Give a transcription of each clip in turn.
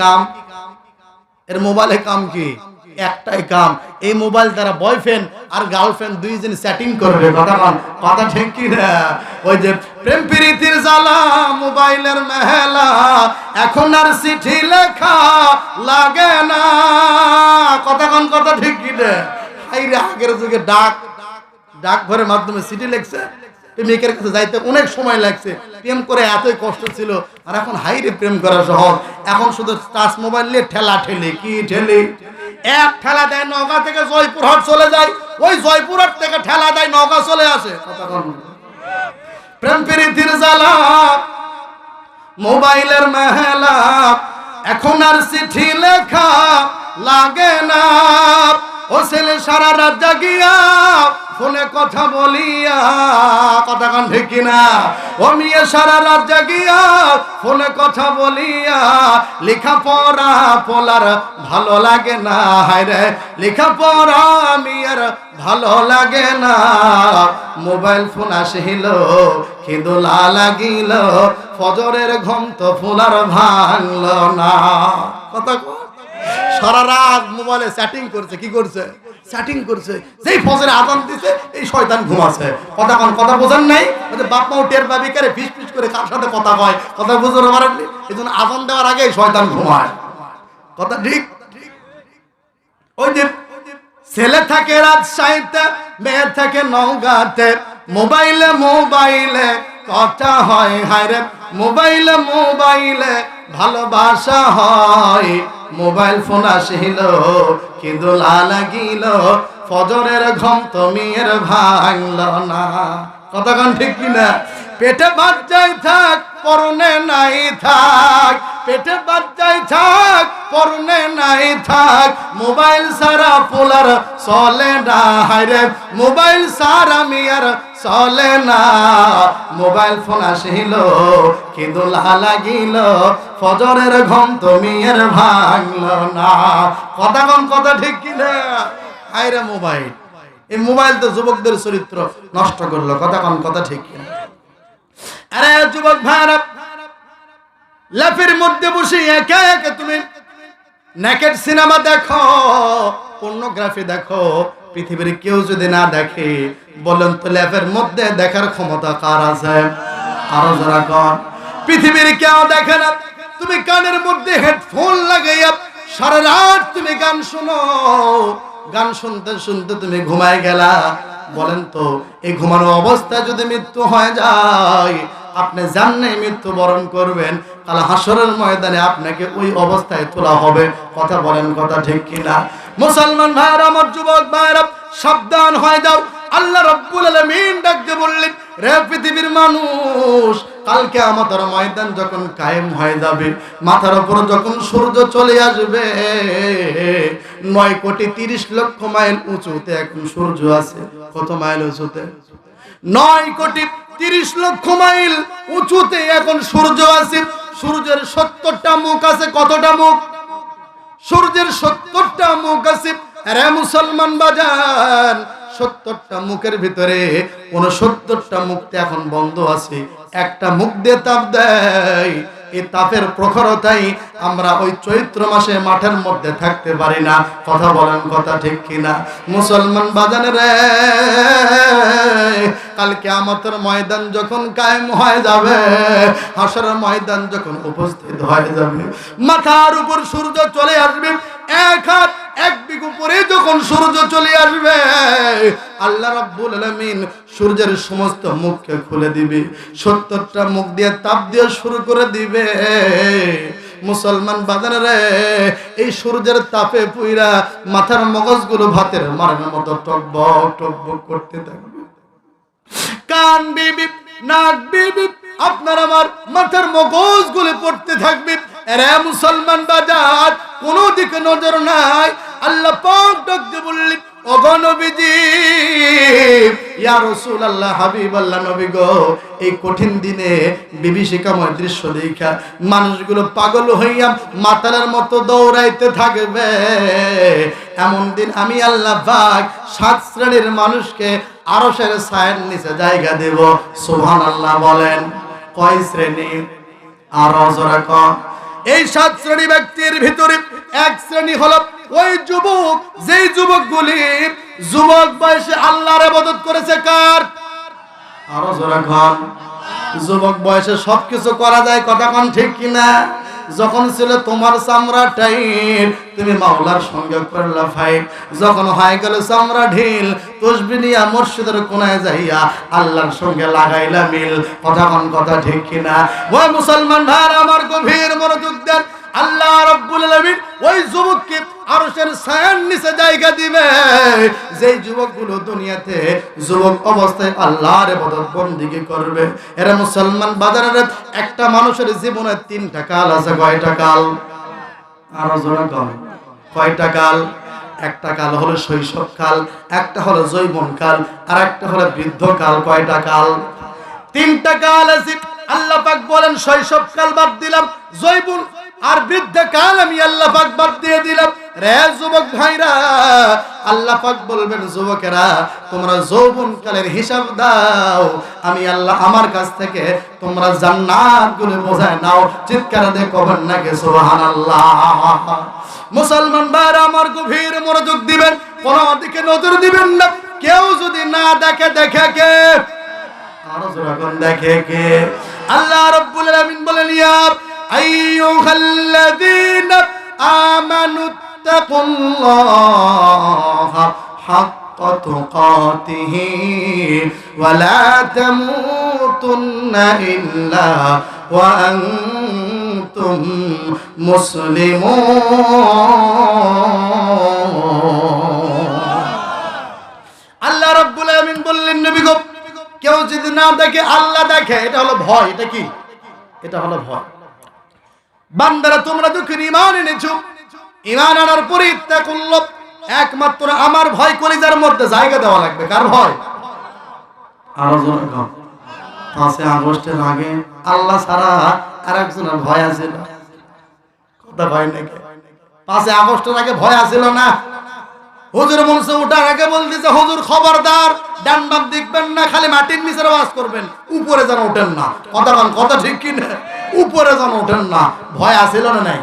কাম এর মোবাইলে কাম কি? একটাই কাম এই মোবাইল দ্বারা বয়ফ্রেন্ড আর গার্লফ্রেন্ড দুইজন সেটিং করবে। কথা কথা ঠিক কি না? ওই যে প্রেম প্রীতির জ্বালা, মোবাইলের মেহেলা, এখন আর চিঠি লেখা লাগে না। কথা কোন, কথা ঠিক কি না? আগের যুগে ডাক ডাক ঘরের মাধ্যমে চিঠি লেখছে। প্রেমিকের কাছে যাইতে অনেক সময় লাগছে। প্রেম করে এতই কষ্ট ছিল। আর এখন হাইরে প্রেম করা সহজ। এখন শুধু টাচ মোবাইল নিয়ে ঠেলা ঠেলে, কি ঠেলে? এক ঠেলা দেয় নওগাঁ থেকে জয়পুরহাট চলে যায়। ওই জয়পুর জয়পুরহাট থেকে ঠেলা দেয় নওগাঁ চলে আসে। প্রেম প্রীতির জ্বালা, মোবাইলের মেহেলা এখন আর চিঠি লেখা লাগে না। ও ছেলে সারা রাত জাগিয়া ফোনে কথা বলিয়া, কথা কান ঠিক না ও মেয়ে সারা রাত জাগিয়া ফোনে কথা বলিয়া লেখা পড়া পোলার ভালো লাগে না। হায় রে লেখা পড়া মিয়ার ভালো লাগে না। মোবাইল ফোন আসিল কিন্তু লা লাগিল, ফজরের ঘুম তো ফুলার ভাঙল না। কথা। সারা রাত মোবাইলে করছে, কি করছে? করছে। যেই ফজরে আজান দিছে, এই শয়তান ঘুমাছে কথা কোন, কথা বোঝেন নাই? বাপ মাও টের ফিস ফিস করে কার সাথে কথা কয়? কথা এই জন্য আজান দেওয়ার আগে শয়তান ঘুমায়। কথা ঠিক? ওই যে ছেলে থাকে মেয়ে থাকে মোবাইলে মোবাইলে কথা হয় হায়রে মোবাইলে মোবাইলে ভালোবাসা হয়। মোবাইল ফোন আসিল, কিন্তু লাগিল, ফজরের ঘম তমিয়ের ভাঙল না। কতক্ষণ ঠিক কিনা? পেটে বাচ্চাই থাক, পরনে নাই থাক। পেটে বাচ্চাই থাক, পরনে নাই থাক। মোবাইল সারা পোলার চলে না হায়রে মোবাইল সারা মিয়ার চলে না। মোবাইল ফোন আসিল, কিন্তু লাগিল। ফজরের ঘম মেয়ের ভাঙল না। কথা কম, কথা ঠিক কিনা? হায়রে মোবাইল। এই মোবাইল তো যুবকদের চরিত্র নষ্ট করল, কথা কম, কথা ঠিক কিনা? আরে যুবক ভাইরা ল্যাপের মধ্যে বসে একে একে তুমি নেকেট সিনেমা দেখো, পর্নোগ্রাফি দেখো পৃথিবীর কেউ যদি না দেখে, বলেন তো ল্যাপের মধ্যে দেখার ক্ষমতা কার আছে? আরও যারা কন। পৃথিবীর কেউ দেখে না, তুমি কানের মধ্যে হেডফোন লাগাইয়া সারা রাত তুমি গান শোনো। গান শুনতে শুনতে তুমি ঘুমায় গেলা। বলেন তো, এই ঘুমানো অবস্থায় যদি মৃত্যু হয়ে যায়, আপনি জাননে মৃত্যু বরণ করবেন। তাহলে হাসরের ময়দানে আপনাকে ওই অবস্থায় তোলা হবে। কথা বলেন, কথা ঠিক কিনা? মুসলমান ভাইরা আমার যুবক ভাইরা সাবধান হয়ে যাও। আল্লাহ রব্বুল আলামিন ডাকতে বললেন, রে পৃথিবীর মানুষ, কালকে আমাদের ময়দান যখন কায়েম হয়ে যাবে, মাথার উপর যখন সূর্য চলে আসবে, নয় কোটি তিরিশ লক্ষ মাইল উঁচুতে এখন সূর্য আছে। কত মাইল উঁচুতে? নয় কোটি তিরিশ লক্ষ মাইল উঁচুতে এখন সূর্য আছে। সূর্যের সত্তরটা মুখ আছে। কতটা মুখ? সূর্যের সত্তরটা মুখ আছে। রে মুসলমান বাজান, সত্তরটা মুখের ভিতরে কোন উনসত্তরটা মুখতে এখন বন্ধ আছে। একটা মুখ দিয়ে তাপ দেয়। এই তাপের প্রখরতাই আমরা ওই চৈত্র মাসে মাঠের মধ্যে থাকতে পারি না। কথা বলেন কথা ঠিক কিনা? মুসলমান বাজানে রে কালকে আমাদের ময়দান যখন কায়েম হয়ে যাবে হাসার ময়দান যখন উপস্থিত হয়ে যাবে, মাথার উপর সূর্য চলে আসবে এক হাত, এক যখন সূর্য চলে আসবে, আল্লাহ রাব্বুল আলামিন সূর্যের সমস্ত মুখকে খুলে দিবে, সত্তরটা মুখ দিয়ে তাপ দিয়ে শুরু করে দিবে। মুসলমান এই সূর্যের তাপে পুইরা মাথার মগজগুলো ভাতের মারার মতো টকবক টকবক করতে থাকবে। কান বিবি, নাক বিবি, আপনার আমার মাথার মগজ গুলি পড়তে থাকবে। রে মুসলমান বাজার, কোনো দিকে নজর নাই। আল্লাহ পাক বললেন ইয়া রাসূল আল্লাহ আল্লাহ গো, এই কঠিন দিনে দৃশ্য মানুষগুলো পাগল হইয়া মাতালের মতো দৌড়াইতে থাকবে। এমন দিন আমি আল্লাহ পাক সাত শ্রেণির মানুষকে আরশের ছায়ের নিচে জায়গা দেব। সুবহানাল্লাহ বলেন, কয় শ্রেণি আর জোরা কম এই সাত শ্রেণি ব্যক্তির ভিতরে এক শ্রেণি হলো ওই যুবক, যেই যুবকগুলি যুবক বয়সে আল্লাহর ইবাদত করেছে কার? আরও জোরে যুবক বয়সে সবকিছু করা যায়, কথা কোন ঠিক কিনা? যখন ছিল তোমার চামড়া টাইট তুমি মাওলার সঙ্গে করলা ফাইট যখন হয়ে গেল চামড়া ঢিল, তসবি নিয়া মসজিদের কোনায় যাইয়া আল্লাহর সঙ্গে লাগাইলা মিল। কথা কথা ঠিক কিনা? ওই মুসলমান ভাইরা আমার গভীর মনোযোগ দেন। আল্লাহ রব্বুল আলামিন ওই যুবককে আরশের ছায়ার নিচে জায়গা দিবে। যেই যুবকগুলো দুনিয়াতে যুবক অবস্থায় আল্লাহর ইবাদত বন্দেগী করবে। এরা মুসলমান বাজারের একটা মানুষের জীবনে তিনটা কাল আছে, কয়টা কাল? আরও জোরে কম কয়টা কাল? একটা কাল হলো শৈশব কাল, একটা হলো যৌবন কাল আর একটা হলো বৃদ্ধ কাল, কয়টা কাল? তিনটা কাল আছে। আল্লাহ পাক বলেন শৈশবকাল বাদ দিলাম জৈবুন আর বৃদ্ধ কাল আমি আল্লাহ পাক বাদ দিয়ে দিলাম। রে যুবক ভাইরা, আল্লাহ পাক বলবেন, যুবকেরা, তোমরা যৌবন কালের হিসাব দাও। আমি আল্লাহ আমার কাছ থেকে তোমরা জান্নাতগুলো বোঝায় নাও। চিৎকার দিয়ে কবেন নাকি, সুবহানাল্লাহ। মুসলমান ভাইরা, আমার গভীর মনোযোগ দিবেন, কোন দিকে নজর দিবেন না। কেউ যদি না দেখে দেখে কে? আরও যখন দেখে কে? আল্লাহ রাব্বুল আলামিন বলেন ইয়া আইয়ুহাল্লাযীনা আমানু তাকুল্লাহা হাক্কা তুকাতিহি ওয়া লা তামুতুন্না ইল্লা ওয়া আনতুম মুসলিমুন আল্লাহ রাব্বুল আলামিন বললেন, নবী গো, কেউ যদি না দেখে, আল্লাহ দেখে, এটা হলো ভয়। এটা কি? এটা হলো ভয়। বান্দারা, তোমরা যখন ঈমান এনেছো। ঈমান আনার পরে ইত্তাকুল্ল একমাত্র আমার ভয় কলিজার মধ্যে জায়গা দেওয়া লাগবে। কার ভয়। আগস্টের আগে ভয় আছিল না। হুজুর উঠার আগে বলতেছে, হুজুর খবরদার, ডান দেখবেন না, খালি মাটির নিচে করবেন, উপরে যেন ওঠেন না। কথা কথা ঠিক কি না উপরে যেন ওঠেন না, ভয় আসিল না নাই?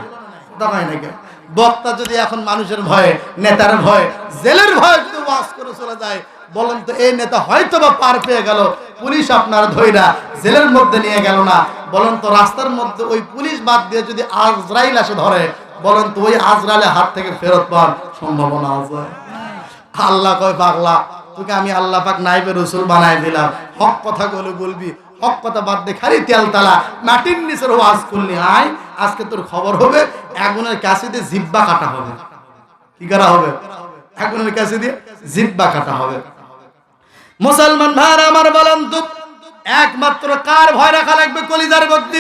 হয় নাকি বক্তা যদি এখন মানুষের ভয়ে, নেতার ভয়, জেলের ভয় যদি ওয়াজ করে চলে যায়, বলেন তো এই নেতা হয়তো বা পার পেয়ে গেল, পুলিশ আপনার ধৈরা জেলের মধ্যে নিয়ে গেল না। বলেন তো রাস্তার মধ্যে ওই পুলিশ বাদ দিয়ে যদি আজরাইল আসে ধরে, বলেন তো ওই আজরাইলের হাত থেকে ফেরত পাওয়ার সম্ভাবনা আছে। আল্লাহ কয়, পাগলা, তোকে আমি আল্লাহ পাক নাইবে রসুল বানাই দিলাম। হক কথা গুলো বলবি হক কথা বাদ দে, খালি তেল তালা। মাটির নিচের ওয়াজ করলি, আয়, আজকে তোর খবর হবে, আগুনের কাছে দিয়ে জিব্বা কাটা হবে। কি করা হবে? আগুনের কাছে দিয়ে জিব্বা কাটা হবে। মুসলমান ভাইরা আমার বলেন তো একমাত্র কার ভয় রাখা লাগবে? কলিজার গদ্দি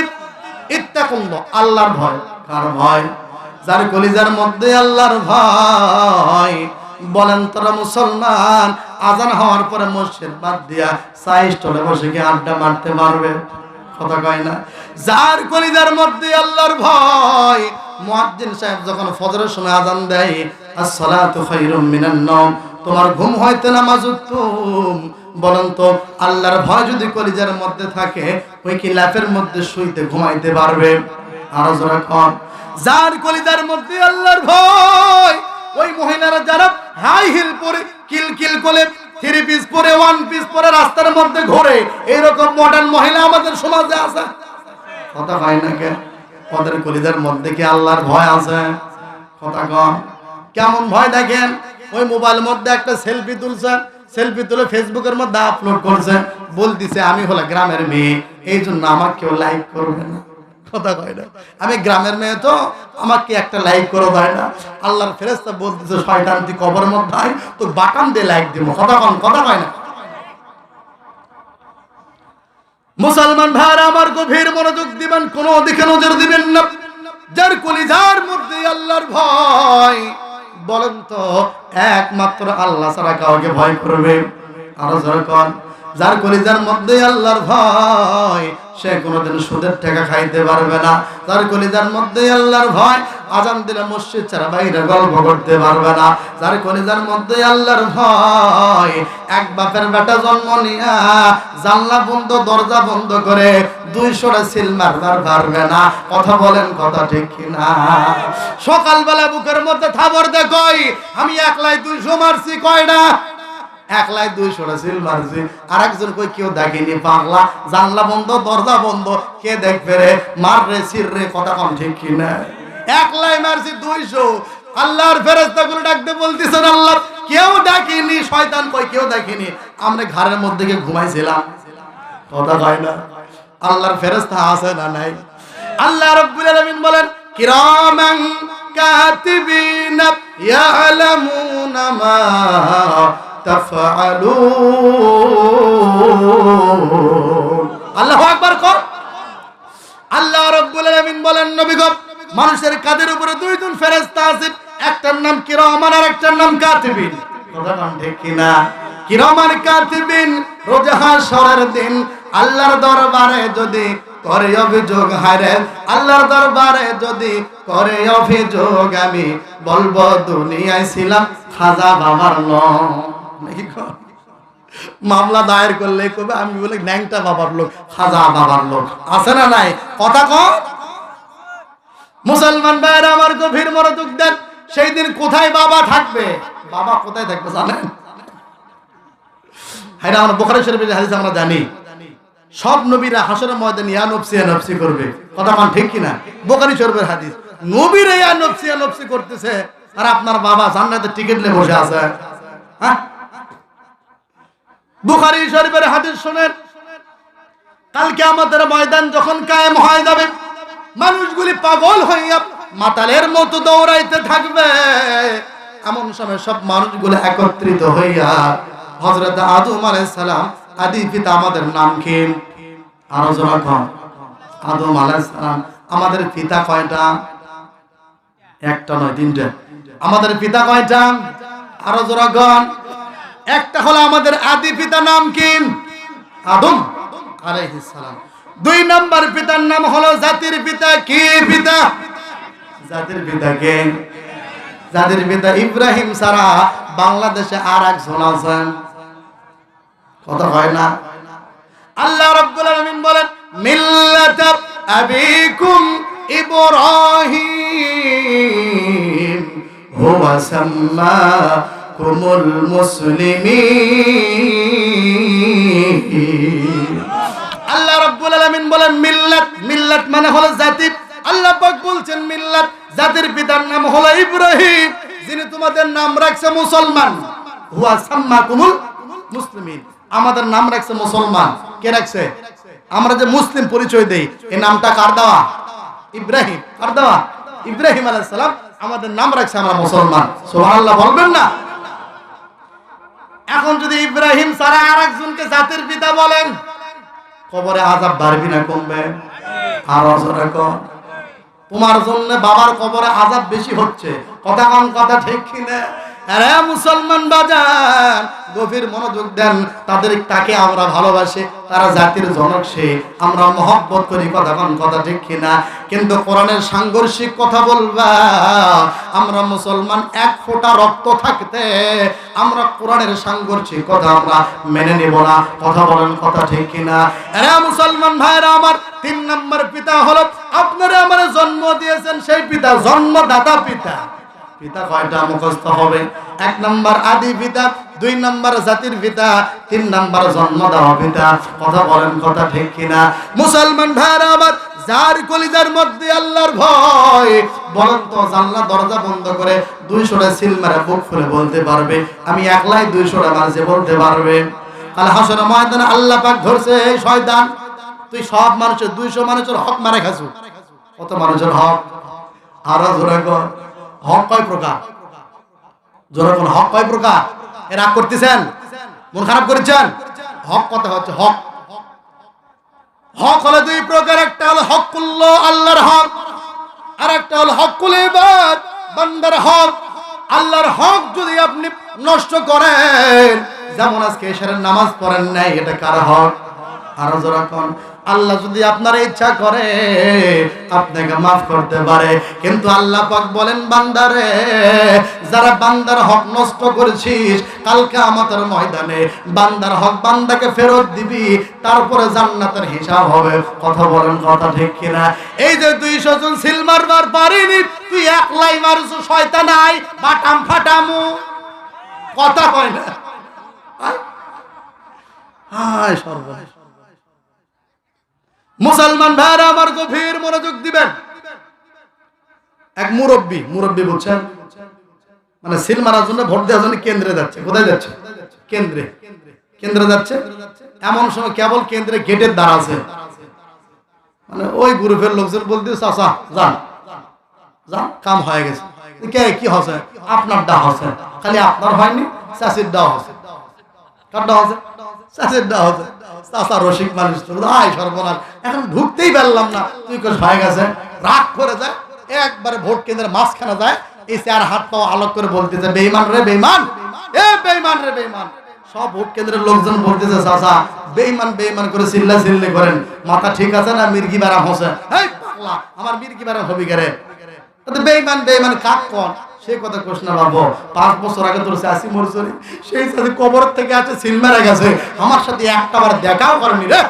ইত্তাকুল্ল আল্লাহর ভয়। কার ভয়? যার কলিজার মধ্যে আল্লাহর ভয় বলেন, তোরা মুসলমান। আজান হওয়ার পরে মসজিদ বাদ দিয়া সাই স্টলে বসে গিয়ে আড্ডা মারতে পারবে? কথা কয় না। যার কলিজার মধ্যে আল্লাহর ভয়, মুয়াজ্জিন সাহেব যখন ফজরের সময় আজান দেয়, আসসালাতু খায়রুম মিনান নাওম। তোমার ঘুম হইতে নামাজ উত্তম। বলেন তো, আল্লাহর ভয় যদি কলিজার মধ্যে থাকে, ওই কি ল্যাপের মধ্যে শুইতে ঘুমাইতে পারবে? আরও জোরে কম যার কলিজার মধ্যে আল্লাহর ভয়, ওই মহিলারা যারা হাই হিল পরে, কিল কিল করে, থ্রি পিস পরে, ওয়ান পিস পরে রাস্তার মধ্যে ঘোরে। এরকম মডার্ন মহিলা আমাদের সমাজে আছে। কথা হয় না কে? ওদের কলিজার মধ্যে কি আল্লাহর ভয় আছে? কথা কম কেমন ভয় দেখেন? ওই মোবাইল মধ্যে একটা সেলফি তুলছেন সেলফি তুলে ফেসবুকের মধ্যে আপলোড করছেন বলতিছে, আমি হলো গ্রামের মেয়ে এই জন্য আমাকে কেউ লাইক করবে না। কথা কয় না। আমি গ্রামের মেয়ে তো, আমাকে একটা লাইক করে দেয় না। আল্লাহর ফেরেস্তা বলতেছে, শয়তান, তুই কবর মধ্যে আয় তো বাটাম দিয়ে লাইক দিব। কথা কন, কথা কয় না। মুসলমান ভাইরা, আমার গভীর মনোযোগ দিবেন, কোন দিকে নজর দিবেন না। যার কলিজার মধ্যে আল্লাহর ভয়, বলেন তো, একমাত্র আল্লাহ ছাড়া কাউকে ভয় করবে? আরও কন। যার কলিজার মধ্যে আল্লাহর ভয়, সে কোনোদিন সুদের টাকা খাইতে পারবে না। যার কলিজার মধ্যে আল্লাহর ভয়, আজান দিলে মসজিদ ছাড়া বাইরে গল্প করতে পারবে না। যার কলিজার মধ্যে আল্লাহর ভয়, এক বাপের বেটা জন্ম নিয়া জানলা বন্ধ, দরজা বন্ধ করে দুইশোটা সিল মারবার পারবে না। কথা বলেন কথা ঠিক কিনা? সকালবেলা বুকের মধ্যে থাবর দেখই, আমি একলাই দুইশো মারছি কয়টা একলাই দুইশোটা সিল আর একজন কই, কেউ দেখেনি পাগলা জানলা বন্ধ, দরজা বন্ধ। কে দেখবে রে? মার রে, সির রে, কথা কম ঠিক মারছি দুইশো। আল্লাহর ফেরেস্তা গুলো ডাকতে বলতেছেন, আল্লাহ, কেউ ডাকিনি শয়তান কই কেউ দেখেনি। আমরা ঘরের মধ্যে গিয়ে ঘুমাইছিলাম। কথা কয় না। আল্লাহর ফেরেস্তা আছে না নাই? আল্লাহ রাব্বুল আলামিন বলেন, কিরামান কাতিবিন ইয়ালামুনা মা আল্লাহু আকবার কর। আল্লাহ রাব্বুল বলেন, নবী মানুষের কাদের উপরে দুইজন ফেরেশতা আছে? একটার নাম কিরামান আর একটার নাম কাতিবিন। হাশরের দিন আল্লাহর দরবারে যদি আল্লাহর দরবারে যদি অভিযোগ আমি বলব, দুনিয়ায় ছিলাম খাজা বাবার ন নাকি মামলা দায়ের করলে কবে আমি বলে ন্যাংটা বাবার লোক, খাজা বাবার লোক। আছে না নাই? কথা কম মুসলমান ভাইয়েরা আমার গভীর মনোযোগ দেন, সেই দিন কোথায় বাবা থাকবে? বাবা কোথায় থাকবে জানেন? হ্যাঁ আমরা বোখারি শরীফের হাদিস আমরা জানি। সব নবীরা হাসরের ময়দানে, ইয়া নফসি নফসি করবে। কথা মান ঠিক কিনা? বোখারি শরীফের হাদিস, নবীরা ইয়া নফসি নফসি করতেছে, আর আপনার বাবা জান্নাতের টিকিট নিয়ে বসে আছে। হ্যাঁ? বুখারি শরীফের হাদিস শুনেন, কালকে আমাদের ময়দান যখন কায়েম হয়ে যাবে, মানুষগুলি পাগল হইয়া মাতালের মতো দৌড়াইতে থাকবে। এমন সময় সব মানুষগুলো একত্রিত হইয়া হজরত আদম আলাইহিস সালাম, আদি পিতা আমাদের নাম কি? আরও কম আদম আলাইহিস সালাম, আমাদের পিতা কয়টা? একটা নয়, তিনটা। আমাদের পিতা কয়টা? আরও গণ একটা হলো আমাদের আদি পিতা নাম কি? আদম সালাম। দুই নম্বর পিতার নাম হলো জাতির পিতা কি পিতা? জাতির পিতা কে? জাতির পিতা ইব্রাহিম সারা বাংলাদেশে আর একজন আছেন। কথা হয় না? আল্লাহ রাব্বুল আলামিন বলেন, মিল্লাত আবিকুম ইব্রাহিম, হুয়া মুসলিমিন। আল্লাহ রাব্বুল বলেন, মিল্লাত মিল্লাত মানে হলো জাতি। আল্লাহ পাক বলছেন, মিল্লাত জাতির পিতার নাম হলো ইব্রাহিম, যিনি তোমাদের নাম রাখছে মুসলমান। হুয়া মুসলিমিন। আমাদের নাম রাখছে মুসলমান। কে রাখছে? আমরা যে মুসলিম পরিচয় দেই এই নামটা কার দেওয়া? ইব্রাহিম। কার দেওয়া? ইব্রাহিম আলাইহিস সালাম। আমাদের নাম রাখছে আমরা মুসলমান। সুবহানাল্লাহ, বলবেন না? এখন যদি ইব্রাহিম সারা আর একজনকে জাতির পিতা বলেন, কবরে আজাব বাড়বি না কমবে? আর তোমার জন্য বাবার কবরে আজাব বেশি হচ্ছে। কথা কম কথা ঠিক কিনা? মুসলমান বাজান, গভীর মনোযোগ দেন তাদের তাকে আমরা ভালোবাসি, তারা জাতির জনক সে, আমরা মহব্বত করি, কথা কন, কথা ঠিক কিনা? কিন্তু কোরআনের সাংঘর্ষিক কথা বলবা, আমরা মুসলমান এক ফোঁটা রক্ত থাকতে, আমরা কোরআনের সাংঘর্ষিক কথা আমরা মেনে নেব না, কথা বলেন, কথা ঠিক কিনা? আরে মুসলমান ভাইরা আমার তিন নম্বর পিতা হলো, আপনারা আমার জন্ম দিয়েছেন, সেই পিতা জন্মদাতা পিতা। পিতা কয়টা মুখস্থ হবে? এক নম্বর আদি পিতা, দুই নম্বর জাতির পিতা, তিন নম্বর জন্ম দেওয়া পিতা। কথা বলেন কথা ঠিক কিনা? মুসলমান ভাইরা আবার যার কলিজার মধ্যে আল্লাহর ভয় বলেন তো জানলা, দরজা বন্ধ করে দুইশোটা সিল মারে বুক খুলে বলতে পারবে। আমি একলাই দুইশোটা মারছে বলতে পারবে। কাল হাসর ময়দানে আল্লাহ পাক ধরছে, এই শয়তান, তুই সব মানুষের দুইশো মানুষের হক মারে খাসু। কত মানুষের হক? আরও ধরে হক কয় প্রকার? জোরে কোন হক কয় প্রকার? রাগ করতেছেন? মন খারাপ করেছেন? হক কথা হচ্ছে হক। হক হলো দুই প্রকার, একটা হলো হকুল্ল, আল্লাহর হক, আর একটা হলো হকুল বান্দার হক। আল্লাহর হক যদি আপনি নষ্ট করেন, যেমন আজকে এশারের নামাজ পড়েন নাই, এটা কার হক? আরও জোরা আল্লাহ যদি আপনার ইচ্ছা করে, আপনাকে মাফ করতে পারে। কিন্তু আল্লাহ পাক বলেন, বান্দারে, যারা বান্দার হক নষ্ট করেছিস কালকে আমাদের ময়দানে বান্দার হক বান্দাকে ফেরত দিবি, তারপরে জান্নাতের হিসাব হবে। কথা বলেন, কথা ঠিক কিনা? এই যে দুইশো জন সিল মারবার পারিনি, তুই একলাই মারুস শয়তান নাই বাটাম ফাটামু। কথা হয় না? হায় সর্বনাশ। মুসলমান ভাইরা আমার গভীর মনোযোগ দিবেন। এক মুরব্বী মুরব্বী বুঝছেন মানে সিল মারার জন্য ভোট দেওয়ার জন্য কেন্দ্রে যাচ্ছে। কোথায় যাচ্ছে? কেন্দ্রে। কেন্দ্রে যাচ্ছে? এমন সময় কেবল কেন্দ্রে গেটের আছে। মানে ওই গ্রুপের লোকজন বলতে, চাচা, যান। যান, কাম হয়ে গেছে। কে, কি হসে আপনার ডা হসে খালি আপনার হয়নি চাষির ডা হসে কার ডা হসে চাষির ডা হসে চাষা রসিক মানুষ তো আয় সর্বনাশ। এখন ঢুকতেই পারলাম না। তুই কোষ হয়ে গেছে? রাগ করে যায় একবারে ভোট কেন্দ্রের মাঝখানে যায়। এই চার হাত পাওয়া আলোক করে বলতেছে বেইমান রে বেইমান এ বেইমান রে বেইমান সব ভোট কেন্দ্রের লোকজন বলতেছে, চাচা বেইমান বেইমান করে চিল্লা চিল্লি করেন। মাথা ঠিক আছে না, মির্গি বেড়াম হোসে আমার মির্গি বেড়াম হবি তাতে বেইমান বেইমান কাক কোন? সে কথা কোশ না পাঁচ বছর আগে তোর চাষি মরছরি সেই কবর থেকে আছে সিল মেরে গেছে, আমার সাথে দেখাও করেনি রে।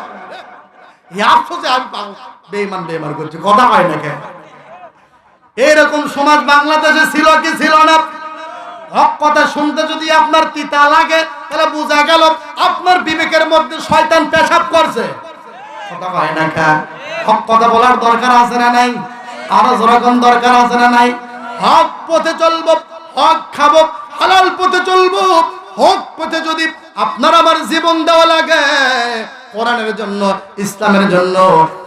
আমি বেইমান করছি, কথা হয় না কেন? এইরকম সমাজ বাংলাদেশে ছিল কি ছিল না? হক কথা শুনতে যদি আপনার তিতা লাগে, তাহলে বোঝা গেল আপনার বিবেকের মধ্যে শয়তান পেশাব করছে। কথা হয় না হক কথা বলার দরকার আছে না নাই? আরও যেরকম দরকার আছে না নাই? হক পথে চলবো, হক খাব, হালাল পথে চলবো। হক পথে যদি আপনার আমার জীবন দেওয়া লাগে, কোরআনের জন্য, ইসলামের জন্য,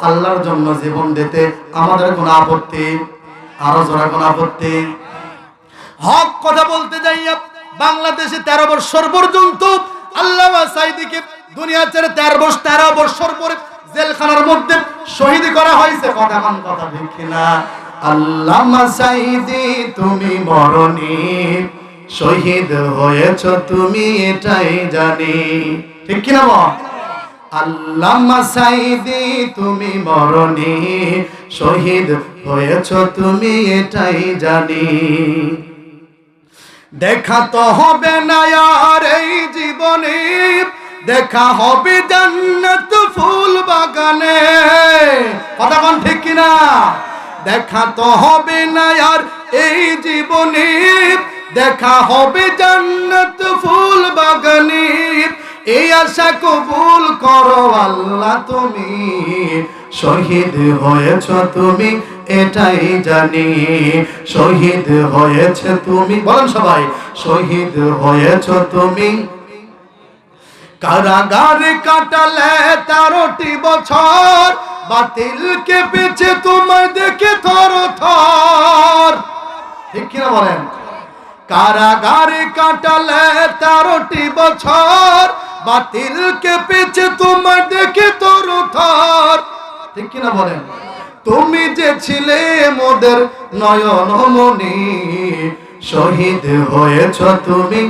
আল্লাহর জন্য জীবন দিতে আমাদের কোনো আপত্তি, আরও জোড়া কোনো আপত্তি? হক কথা বলতে যাই বাংলাদেশে তেরো বছর পর্যন্ত, আল্লাহ সাইদিকে দুনিয়া ছেড়ে তেরো বছর তেরো বছর পরে জেলখানার মধ্যে শহীদ করা হয়েছে। কথা কথা ঠিক কিনা? আল্লাহ সাইদি, তুমি মরণি। শহীদ হয়েছ, তুমি এটাই জানি। ঠিক কিনা বল? আল্লামা সাইদি, তুমি মরণি। শহীদ হয়েছ, তুমি এটাই জানি। দেখা তো হবে না আর এই জীবনে। দেখা হবে জান্নাত ফুল বাগানে। কথা কোন ঠিক কিনা? দেখা তো হবে না আর এই জীবনে দেখা হবে জান্নাত ফুল বাগানে এই আশা কবুল করো আল্লাহ তুমি। শহীদ হয়েছ তুমি, এটাই জানি। শহীদ হয়েছে তুমি, বলেন সবাই, শহীদ হয়েছ তুমি। কারাগারে কাটালে তেরোটি বছর বাতিল কে পেছে তোমার দেখে থর থর ঠিক কিনা বলেন? কারাগারে কাটালে তেরোটি বছর। বাতিল কে পেছে তোমার দেখে তোর থর ঠিক কিনা বলেন? তুমি যে ছিলে মোদের নয়ন মনি শহীদ হয়েছ তুমি।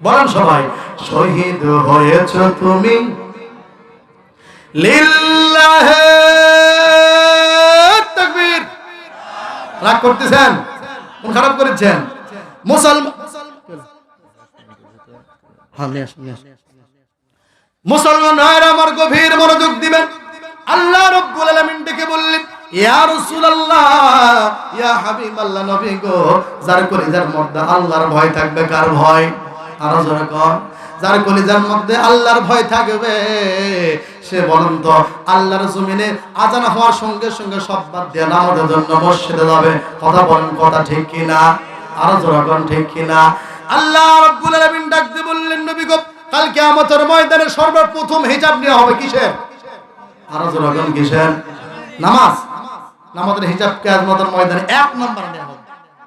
বলেন সবাই, শহীদ হয়েছ তুমি। রাগ করতেছেন? খারাপ করেছেন? মুসলমান মুসলমান ভাইরা আমার গভীর মনোযোগ দিবেন। আল্লাহ রব্বুল আলামিন ডেকে বললেন, ইয়া রাসূলুল্লাহ, ইয়া হাবিবাল্লাহ নবী গো, যার কলিজার আল্লাহর ভয় থাকবে, কার ভয়? আরও জোরে যার কলিজার মধ্যে আল্লাহর ভয় থাকবে, সে বলেন তো আল্লাহর জমিনে আজান হওয়ার সঙ্গে সঙ্গে সব বাদ দিয়ে নামাজের জন্য মসজিদে যাবে। কথা বলেন, কথা ঠিক কিনা? আরও জোরে ঠিক কিনা? আল্লাহ রাব্বুল আলামিন ডাক দিয়ে বললেন, নবী গো, কাল কিয়ামতের ময়দানে সর্বপ্রথম হিসাব নেওয়া হবে কিসের? আরও জোরাগন কিসের? নামাজ। নামাজের হিসাব কিয়ামতের ময়দানে এক নম্বর নেওয়া হবে।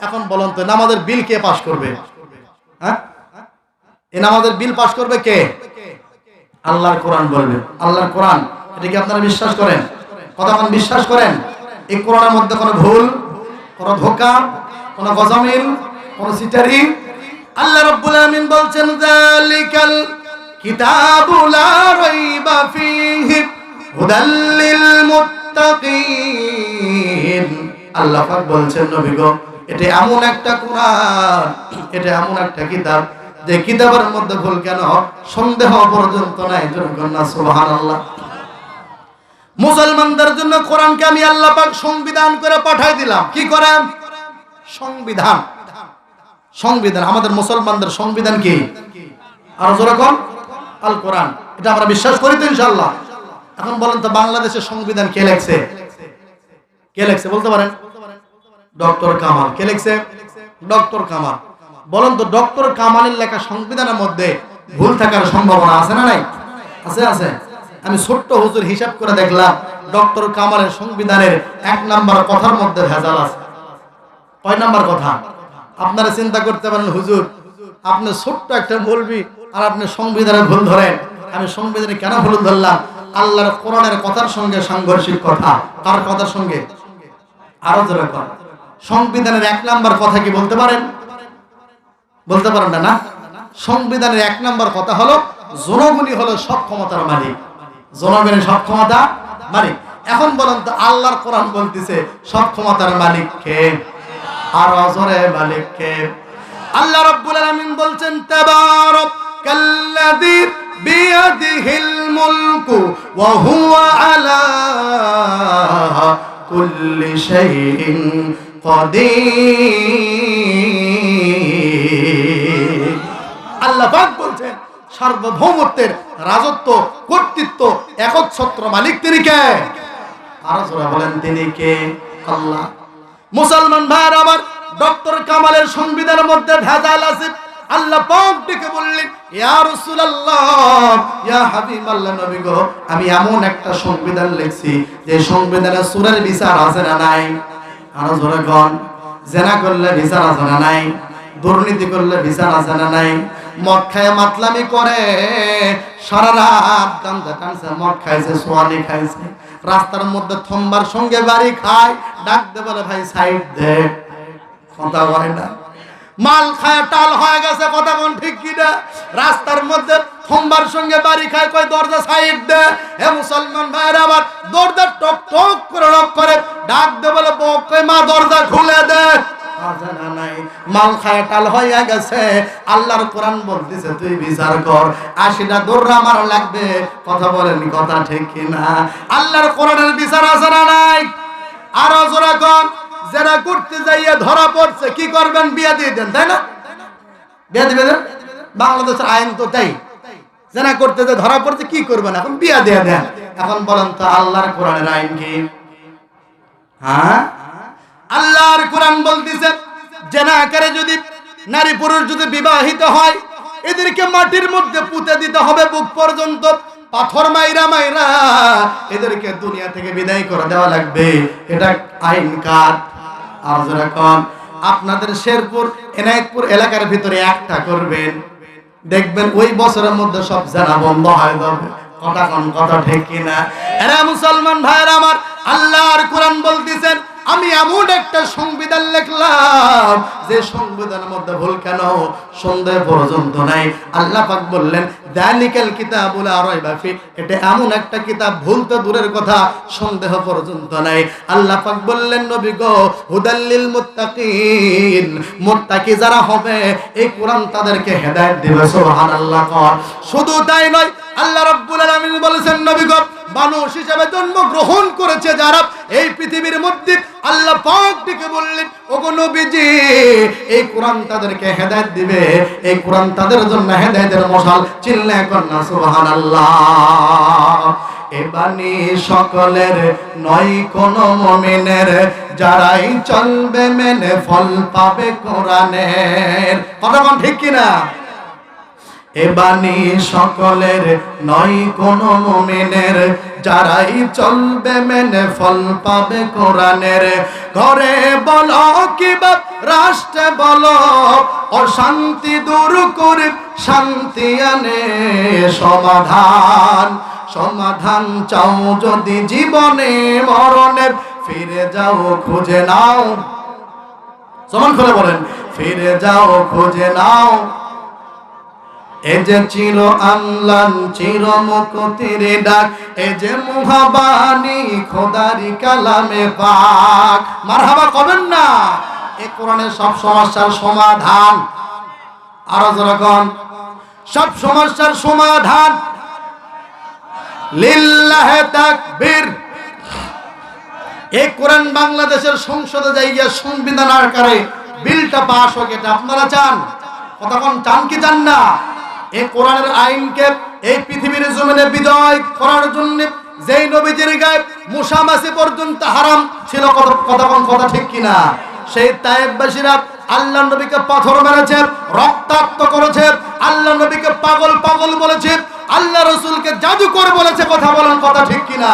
এখন বলুন তো, নামাজের বিল কে পাস করবে? হ্যাঁ? এই নামাজের বিল পাস করবে কে? আল্লাহর কোরআন বলবে। আল্লাহর কোরআন, এটা কি আপনারা বিশ্বাস করেন? কতক্ষণ বিশ্বাস করেন? এই কোরআনের মধ্যে কোনো ভুল, কোনো ধোকা, কোনো গজামিল, কোনো সিটারি? আল্লাহ রাব্বুল আমিন বলছেন, যালিকাল কিতাবু লা রাইবা ফীহি হুদাল লিল মুত্তাকিন আল্লাহ পাক বলছেন, নবী গো, এটা এমন একটা কোরআন, এটা এমন একটা কিতাব যে কিতাবের মধ্যে ভুল কেন? সন্দেহ পর্যন্ত নাই জনগণ না, সুবহানাল্লাহ। মুসলমানদের জন্য কোরআনকে আমি আল্লাহ পাক সংবিধান করে পাঠাই দিলাম। কি করেন? সংবিধান। সংবিধান, আমাদের মুসলমানদের সংবিধান কি? আর যেরকম আল কোরআন এটা আমরা বিশ্বাস করি তো ইনশাআল্লাহ। এখন বলেন তো বাংলাদেশের সংবিধান কে লেখছে? কে লেখছে? বলতে পারেন। ডক্টর কামাল। কে লেখছে? ডক্টর কামাল। বলেন তো, ডক্টর কামালের লেখা সংবিধানের মধ্যে ভুল থাকার সম্ভাবনা আছে না নাই? আছে আছে। আমি ছোট্ট হুজুর হিসাব করে দেখলাম, ডক্টর কামালের সংবিধানের এক নাম্বার কথার মধ্যে ভেজাল আছে। কয় নাম্বার কথা? আপনারা চিন্তা করতে পারেন, হুজুর, আপনি ছোট্ট একটা বলবি আর আপনি সংবিধানে ভুল ধরেন। আমি সংবিধানে কেন ভুল ধরলাম? আল্লাহর কোরআনের কথার সঙ্গে সাংঘর্ষিক কথা। তার কথার সঙ্গে? আরও কথা সংবিধানের এক নাম্বার কথা কি বলতে পারেন? বলতে পারেন না না? সংবিধানের এক নাম্বার কথা হলো, জনগণই হলো সব ক্ষমতার মালিক। জনগণের সব ক্ষমতা মালিক। এখন বলেন তো, আল্লাহর কোরআন বলতেছে, সব ক্ষমতার মালিক কে? আর অজরে মালিক কে? আল্লাহ রাব্বুল আলামিন বলছেন তাবারক কাল্লাযী বিয়াদিহিল মুলকু ওয়া হুয়া আলা কুল্লি শাইইন কাদির। আল্লাহ পাক বলছেন, সার্বভৌমত্বের রাজত্ব, কর্তৃত্ব, একচ্ছত্র মালিক তিনি কে? আরও জোরে বলেন, তিনি কে? আল্লাহ। মুসলমান ভাইয়ের আবার ডক্টর কামালের সংবিধানের মধ্যে ভেজাল আছে। আল্লাহ পাক ডেকে বললেন, ইয়া রাসূলুল্লাহ, ইয়া হাবিবাল্লাহ নবী গো, আমি এমন একটা সংবিধান লিখছি, যে সংবিধানে সুরের বিচার আছে না নাই? আরও জোরে কোন, জেনা করলে বিচার আছে না নাই, দুর্নীতি করলে বিচার আছে না নাই মদ খায়, মাতলামি করে। সারা রাত গান্দা টানছে, মদ খাইছে, সোয়ানি খাইছে। রাস্তার মধ্যে থম্বার সঙ্গে বাড়ি খায়। ডাক দে বলে, ভাই, সাইড দে। কথা হয় না। মাল খায়, টাল হয়ে গেছে, কথা কোন ঠিক কি না রাস্তার মধ্যে থম্বার সঙ্গে বাড়ি খায়, কয়, দরজা সাইড দে। হে মুসলমান ভাইরা আবার দরজা টক টক করে, রক করে। ডাক দে বলে বউ কয়, মা, দরজা খুলে দে। আজানা নাই। মাল খায় টাল হইয়া গেছে। আল্লাহর কোরআন বলতেছে, তুই বিচার কর। আশিটা দৌড়া আমার লাগবে। কথা বলেন, কথা ঠিক কিনা? আল্লাহর কোরআনের বিচার আছে না নাই? আরও জোরা কর যারা করতে যাইয়া ধরা পড়ছে, কি করবেন? বিয়া দিয়ে দেন, তাই না? বিয়া দিবে বাংলাদেশের আইন তো তাই। জেনা করতে যে ধরা পড়ছে, কি করবেন? এখন বিয়া দিয়ে দেন। এখন বলেন তো, আল্লাহর কোরআনের আইন কি? হ্যাঁ? আল্লাহর কোরআন বলতেছে জেনা আকারে যদি নারী পুরুষ যদি বিবাহিত হয়, এদেরকে মাটির মধ্যে পুঁতে দিতে হবে বুক পর্যন্ত। পাথর মাইরা মাইরা এদেরকে দুনিয়া থেকে বিদায় করে দেওয়া লাগবে। এটা আইন কার? আর যেরকম আপনাদের শেরপুর, এনায়তপুর এলাকার ভিতরে একটা করবেন। দেখবেন ওই বছরের মধ্যে সব জানা বন্ধ হয়ে যাবে। কথা কোন, কথা ঠিক কিনা? এরা মুসলমান ভাইয়ের আমার আল্লাহর কোরআন বলতেছেন আমি এমন একটা সংবিধান লিখলাম, যে সংবিধানের মধ্যে ভুল কেন? সন্দেহ পর্যন্ত নাই। আল্লাহ পাক বললেন, দালিকাল কিতাবুল আরাইবা ফি এটা এমন একটা কিতাব, ভুল তো দূরের কথা, সন্দেহ পর্যন্ত নাই। আল্লাহ পাক বললেন, নবী গো হুদাল্লিল মুত্তাকিন মুত্তাকি যারা হবে, এই কোরআন তাদেরকে হেদায়েত দিবে, সুবহানাল্লাহ শুধু তাই নয়, আল্লাহ রাব্বুল আলামিন বলেছেন, নবী গো মানুষ হিসেবে জন্মগ্রহণ করেছে যারা এই পৃথিবীর মধ্যে আল্লাহ পাক ডেকে বললেন, ওগো নবীজি, এই কোরআন তাদেরকে হেদায়েত দিবে। এই কোরআন তাদের জন্য হেদায়েতের মশাল। চিল্লা কন্যা, সুবহানাল্লাহ। এ বাণী সকলের, নয় কোন মমিনের। যারাই চলবে মেনে ফল পাবে কোরআনের। কথা ঠিক কিনা? এ সকলের নয়, কোন মুমিনের। যারাই চলবে মেনে ফল পাবে কোরআনের। ঘরে বলো কিবা রাষ্ট্রে বল, অশান্তি দূর করে, শান্তি আনে সমাধান। সমাধান চাও যদি জীবনে মরণের, ফিরে যাও খুঁজে নাও। সমান করে বলেন, ফিরে যাও, খুঁজে নাও। এ যে চির আল্লান চির মুকুতির ডাক, এ যে মুহাবানি, খোদারি কালামে পাক। মারহাবা কবেন না, এ কোরআনের সব সমস্যার সমাধান। আরও যেরকম সব সমস্যার সমাধান। লিল্লাহে তাকবীর। এই কোরআন বাংলাদেশের সংসদে যাই গিয়ে সংবিধান আকারে বিলটা পাস হোক, এটা আপনারা চান? কতক্ষণ চান কি চান না? এই কোরআনের আইনকে, এই পৃথিবীর জমিনে বিজয় করার জন্য যেই নবীজির গায়ে মুসামাসি পর্যন্ত হারাম ছিল কতক্ষণ কথা ঠিক কিনা? সেই তায়েববাসীরা আল্লাহ নবীকে পাথর মেরেছে, রক্তাক্ত করেছে আল্লাহ নবীকে পাগল পাগল বলেছে আল্লাহ রসুলকে জাদুকর বলেছে, কথা বলেন কথা ঠিক কিনা?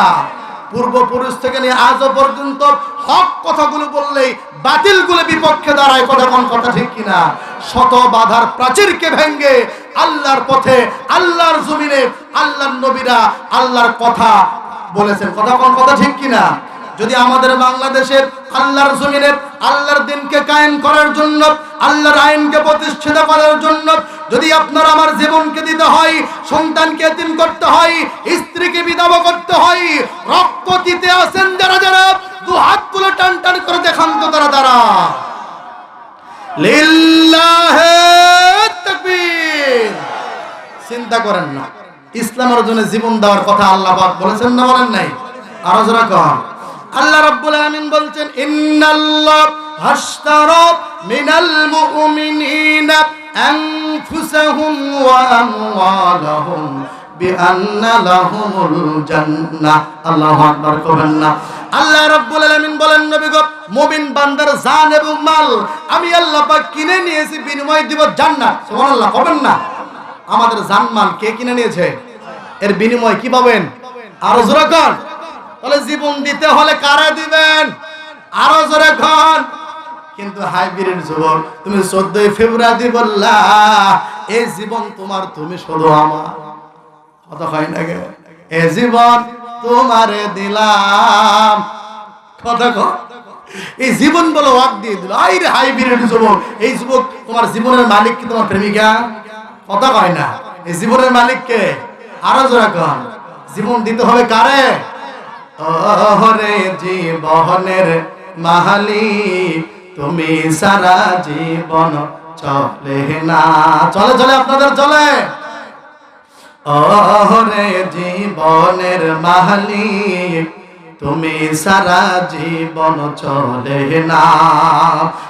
পূর্বপুরুষ থেকে নিয়ে আজও পর্যন্ত হক কথাগুলো বললেই বাতিলগুলো বিপক্ষে দাঁড়ায়, কথা কোন কথা ঠিক কিনা? শত বাধার প্রাচীরকে ভেঙ্গে আল্লাহর পথে, আল্লাহর জমিনে, আল্লাহর নবীরা আল্লাহর কথা বলেছেন। কথা কোন কথা ঠিক কিনা? যদি আমাদের বাংলাদেশের আল্লাহর জমিনে আল্লাহর দিনকে কায়েম করার জন্য, আল্লাহর আইনকে প্রতিষ্ঠিত করার জন্য, যদি আপনার আমার জীবনকে দিতে হয়, সন্তানকে এতিম করতে হয়, স্ত্রীকে বিধবা করতে হয়, রক্ত দিতে আসেন যারা যারা, দু হাত তুলে টান টান করে দেখান তো তারা তারা। লিল্লাহে তাকবীর চিন্তা করেন না। ইসলামের জন্য জীবন দেওয়ার কথা আল্লাহ বলেছেন না বলেন নাই? আরও আল্লাহ রাব্বুল আমিন বলছেন, ইন্নাল্লাহ মিনাল মুমিনিনা আনফুসাহুম ওয়া আমওয়ালাহুম লাহুমুল জান্নাহ। আল্লাহু আকবার না। আল্লাহ রাব্বুল আলামিন বলেন, নবী গো, মুমিন বান্দার জান এবং মাল আমি আল্লাহ পাক কিনে নিয়েছি, বিনিময় দিব জান্নাত। সুবহানাল্লাহ না? আমাদের জানমাল কে কিনে নিয়েছে? এর বিনিময় কি পাবেন? আরও জোরে কর তাহলে জীবন দিতে হলে কারা দিবেন? আরও জোরে কর কিন্তু হাইব্রিড যুবক, তুমি চোদ্দই ফেব্রুয়ারি বললা, এই জীবন তোমার, তুমি শুধু আমার। কত হয় না এ জীবন তোমারে দিলাম। কথা কর এই জীবন বলে ওয়াক দিয়ে দিল। আই রে হাইব্রিড যুবক, এই যুবক তোমার জীবনের মালিক কি তোমার প্রেমিকা? কথা কয় না। এই জীবনের মালিক কে? আরও জোরে কন। জীবন দিতে হবে কারে? ওরে জীবনের মালিক, তুমি সারা জীবন চলে না। চলে চলে আপনাদের, চলে। ওরে জীবনের মালিক তুমি সারা জীবন চলে না।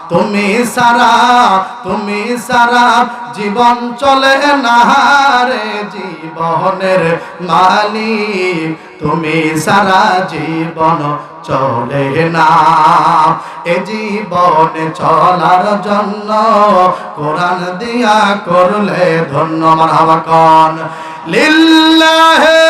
তুমি সারা তুমি সারা জীবন চলে না রে জীবনের মালিক। তুমি সারা জীবন চলে না। এ জীবন চলার জন্য কোরআন দিয়া করলে ধন্য মারহাবা কন। লিল্লাহে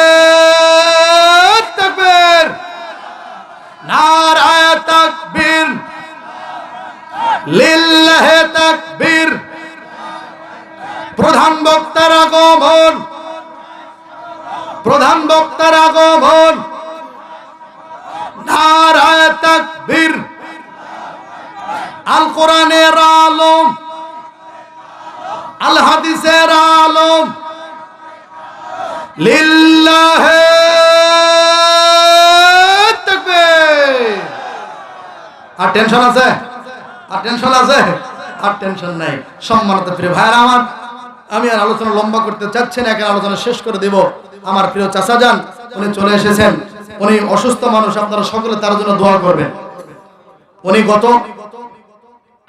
প্রধান বক্তার আগমন। প্রধান বক্তার আগমন। আল কোরআনের আলম। আল হাদিসের আলম। লিল্লাহে আর টেনশন আছে? আর টেনশন আছে? আর টেনশন নাই। সম্মানিত প্রিয় ভাইরা আমার আমি আর আলোচনা লম্বা করতে চাচ্ছি না, এখানে আলোচনা শেষ করে দেব। আমার প্রিয় চাচা যান উনি চলে এসেছেন। উনি অসুস্থ মানুষ, আপনারা সকলে তার জন্য দোয়া করবেন। উনি গত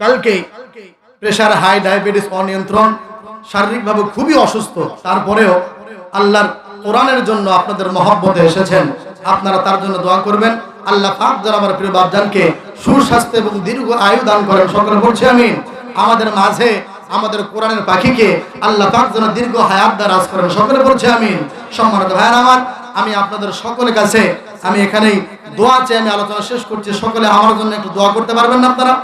কালকেই প্রেশার হাই, ডায়াবেটিস অনিয়ন্ত্রণ, শারীরিকভাবে খুবই অসুস্থ। তারপরেও আল্লাহর কোরআনের জন্য আপনাদের মহব্বতে এসেছেন। আপনারা তার জন্য দোয়া করবেন। আল্লাহ পাক যারা আমার প্রিয় বাবজানকে সুস্বাস্থ্য এবং দীর্ঘ আয়ু দান করেন। সকলে বলছি আমি আমাদের মাঝে আমাদের কোরআনের পাখিকে আল্লাহ পাক যেন দীর্ঘ হায়াত দারাজ করেন। সকলে বলছি আমি সম্মানিত ভাইয়ার আমার, আমি আপনাদের সকলের কাছে, আমি এখানেই দোয়া চাই, আমি আলোচনা শেষ করছি। সকলে আমার জন্য একটু দোয়া করতে পারবেন না আপনারা?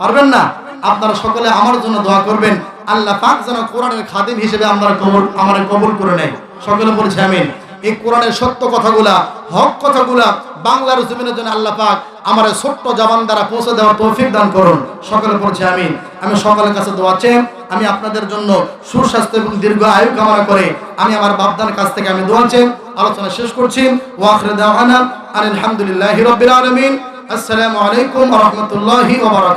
পারবেন না? আপনারা সকলে আমার জন্য দোয়া করবেন। আল্লাহ পাক যেন কোরআনের খাদিম হিসেবে আমরা কবুল আমার কবুল করে নেয়। সকলে বলছে আমিন। এই কোরআনের সত্য কথাগুলা, হক কথাগুলা বাংলার জমিনের জন্য আল্লাহ পাক আমার ছোট্ট জবান দ্বারা পৌঁছে দেওয়ার তৌফিক দান করুন। সকলে পড়ছে আমি আমি সকলের কাছে দোয়া চাই আমি আপনাদের জন্য সুস্বাস্থ্য এবং দীর্ঘ আয়ু কামনা করে আমি আমার বাপদার কাছ থেকে আমি দোয়া চাই আলোচনা শেষ করছি। ওয়াখরে দাওয়ানা আলহামদুলিল্লাহি রাব্বিল আলামিন। আসসালামু আলাইকুম রাহমাতুল্লাহি